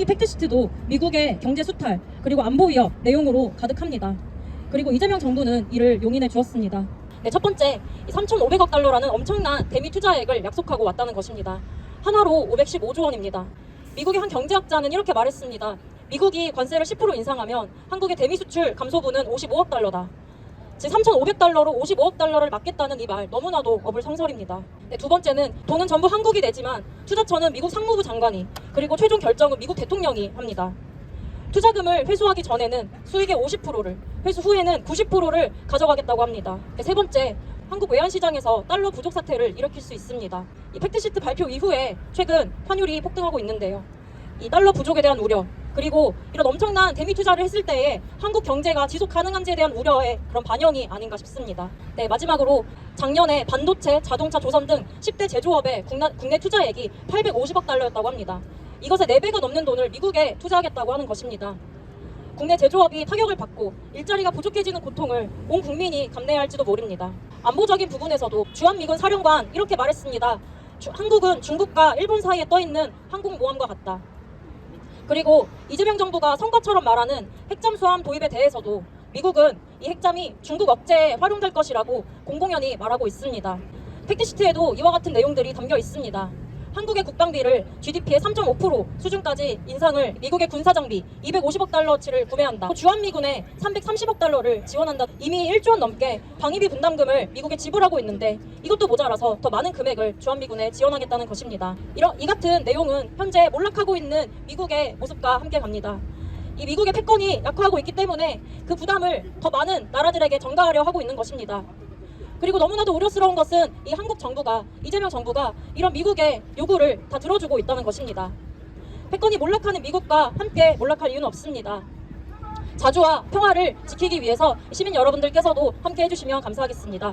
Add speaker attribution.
Speaker 1: 한미 팩트시트도 미국의 경제 수탈 그리고 안보 위협 내용으로 가득합니다. 그리고 이재명 정부는 이를 용인해 주었습니다. 네, 첫 번째, 3,500억 달러라는 엄청난 대미 투자액을 약속하고 왔다는 것입니다. 한화로 515조 원입니다. 미국의 한 경제학자는 이렇게 말했습니다. 미국이 관세를 10% 인상하면 한국의 대미 수출 감소분은 55억 달러다. 즉 3,500달러로 55억 달러를 막겠다는 이 말 너무나도 어불성설입니다. 네, 두 번째는 돈은 전부 한국이 내지만 투자처는 미국 상무부 장관이 그리고 최종 결정은 미국 대통령이 합니다. 투자금을 회수하기 전에는 수익의 50%를 회수 후에는 90%를 가져가겠다고 합니다. 네, 세 번째, 한국 외환시장에서 달러 부족 사태를 일으킬 수 있습니다. 이 팩트시트 발표 이후에 최근 환율이 폭등하고 있는데요. 이 달러 부족에 대한 우려 그리고 이런 엄청난 대미 투자를 했을 때에 한국 경제가 지속 가능한지에 대한 우려의 그런 반영이 아닌가 싶습니다. 네 마지막으로 작년에 반도체, 자동차, 조선 등 10대 제조업의 국내, 국내 투자액이 850억 달러였다고 합니다. 이것의 4배가 넘는 돈을 미국에 투자하겠다고 하는 것입니다. 국내 제조업이 타격을 받고 일자리가 부족해지는 고통을 온 국민이 감내해야 할지도 모릅니다. 안보적인 부분에서도 주한미군 사령관 이렇게 말했습니다. 주- 한국은 중국과 일본 사이에 떠 있는 항공모함과 같다. 그리고 이재명 정부가 선거처럼 말하는 핵잠 수함 도입에 대해서도 미국은 이 핵잠이 중국 억제에 활용될 것이라고 공공연히 말하고 있습니다. 팩트시트에도 이와 같은 내용들이 담겨 있습니다. 한국의 국방비를 GDP의 3.5% 수준까지 인상을 미국의 군사장비 250억 달러치를 구매한다. 주한미군에 330억 달러를 지원한다. 이미 1조 원 넘게 방위비 분담금을 미국에 지불하고 있는데 이것도 모자라서 더 많은 금액을 주한미군에 지원하겠다는 것입니다. 이런 이 같은 내용은 현재 몰락하고 있는 미국의 모습과 함께 갑니다. 이 미국의 패권이 약화하고 있기 때문에 그 부담을 더 많은 나라들에게 전가하려 하고 있는 것입니다. 그리고 너무나도 우려스러운 것은 이 한국 정부가 이재명 정부가 이런 미국의 요구를 다 들어주고 있다는 것입니다. 패권이 몰락하는 미국과 함께 몰락할 이유는 없습니다. 자주와 평화를 지키기 위해서 시민 여러분들께서도 함께 해주시면 감사하겠습니다.